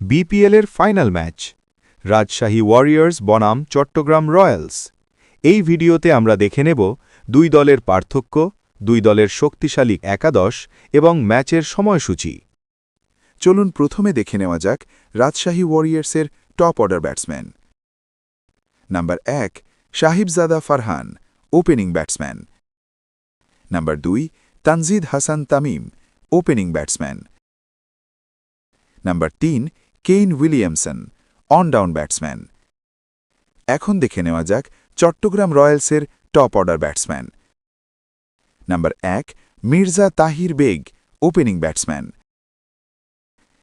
বিপিএলের final match. Rajshahi Warriors, বনাম, Chittagong Royals. এই ভিডিওতে আমরা দেখে নেব দুই দলের পার্থক্য, দুই দলের শক্তিশালী একাদশ এবং ম্যাচের সময়সূচি। চলুন প্রথমে দেখে নেওয়া যাক রাজশাহী ওয়ারিয়ার্সের টপ অর্ডার ব্যাটসম্যান। নাম্বার এক, Sahibzada Farhan, opening batsman. Number দুই, Tanzid Hasan Tamim, opening batsman. Number তিন Kane Williamson one down batsman. এখন দেখে নেওয়া যাক চট্টগ্রাম রয়্যালসের টপ অর্ডার ব্যাটসম্যান। নাম্বার এক, Mirza Tahir Baig, opening batsman.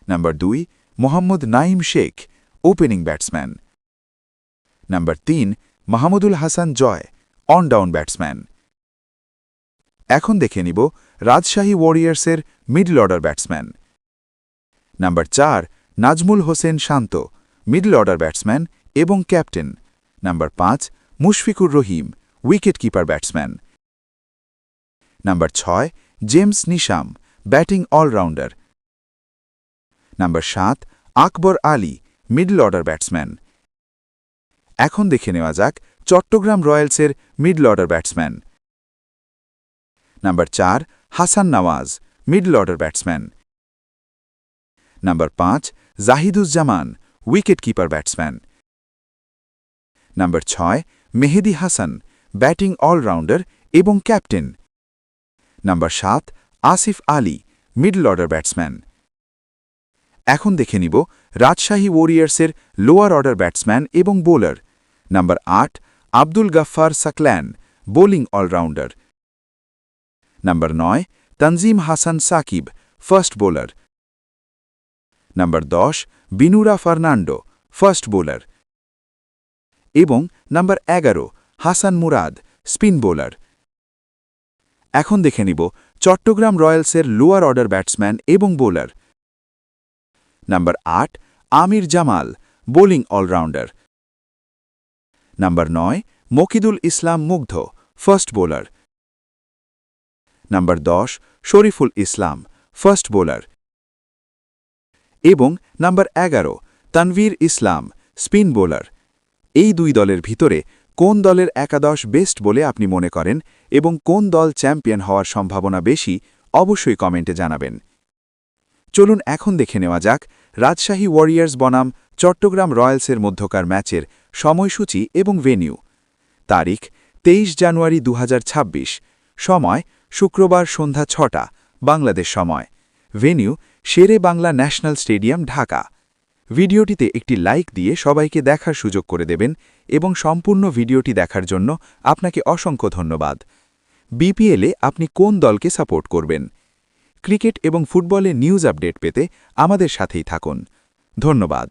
Number দুই, Mohammad Naim Sheikh, opening batsman. Number তিন, Mahmudul Hasan Joy one down batsman. এখন দেখে নিব রাজশাহী ওয়ারিয়ার্সের মিডল অর্ডার ব্যাটসম্যান। নাম্বার চার Najmul Hossain Shanto middle order batsman এবং captain number পাঁচ, Mushfiqur Rahim wicket keeper batsman number ছয় James Neesham batting allrounder number সাত, Akbar Ali middle order batsman এখন দেখে নেওয়া যাক চট্টগ্রাম রয়্যালসের মিডল অর্ডার ব্যাটসম্যান নাম্বার চার, Hasan Nawaz middle order batsman number পাঁচ Zahiduzzaman wicket keeper batsman. Number ছয়, মেহেদি হাসান, ব্যাটিং অলরাউন্ডার এবং ক্যাপ্টেন। নাম্বার সাত, Asif Ali, middle order batsman. এখন দেখে নিব রাজশাহী ওয়ারিয়ার্সের লোয়ার অর্ডার ব্যাটসম্যান এবং বোলার। নাম্বার আট, Abdul Gaffar Saqlain bowling allrounder. Number নয়, Tanzim Hasan Sakib fast bowler. Number দশ, বিনুরা ফার্নান্ডো, ফার্স্ট বোলার। এবং নাম্বার এগারো, হাসান মুরাদ, স্পিন বোলার। এখন দেখে নিব চট্টগ্রাম রয়্যালসের লোয়ার অর্ডার ব্যাটসম্যান এবং বোলার। নাম্বার আট, Amir Jamal, bowling allrounder. Number নয়, Mukidul Islam Mugdho, fast bowler. Number দশ, শরীফুল ইসলাম, ফার্স্ট বোলার। এবং নাম্বার এগারো, তানভীর ইসলাম, স্পিন বোলার। এই দুই দলের ভিতরে কোন দলের একাদশ বেস্ট বলে আপনি মনে করেন এবং কোন দল চ্যাম্পিয়ন হওয়ার সম্ভাবনা বেশি, অবশ্যই কমেন্টে জানাবেন। চলুন এখন দেখে নেওয়া যাক রাজশাহী ওয়ারিয়ার্স বনাম চট্টগ্রাম রয়্যালসের মধ্যকার ম্যাচের সময়সূচি এবং ভেনিউ। তারিখ, তেইশ জানুয়ারি দু হাজার ছাব্বিশ। সময়, শুক্রবার সন্ধ্যা ছটা, বাংলাদেশ সময়। Venue, Shere Bangla national stadium, Dhaka. ভিডিওটিতে একটি লাইক দিয়ে সবাইকে দেখার সুযোগ করে দেবেন এবং সম্পূর্ণ ভিডিওটি দেখার জন্য আপনাকে অসংখ্য ধন্যবাদ। বিপিএলে আপনি কোন দলকে সাপোর্ট করবেন? ক্রিকেট এবং ফুটবলে নিউজ আপডেট পেতে আমাদের সাথেই থাকুন। ধন্যবাদ।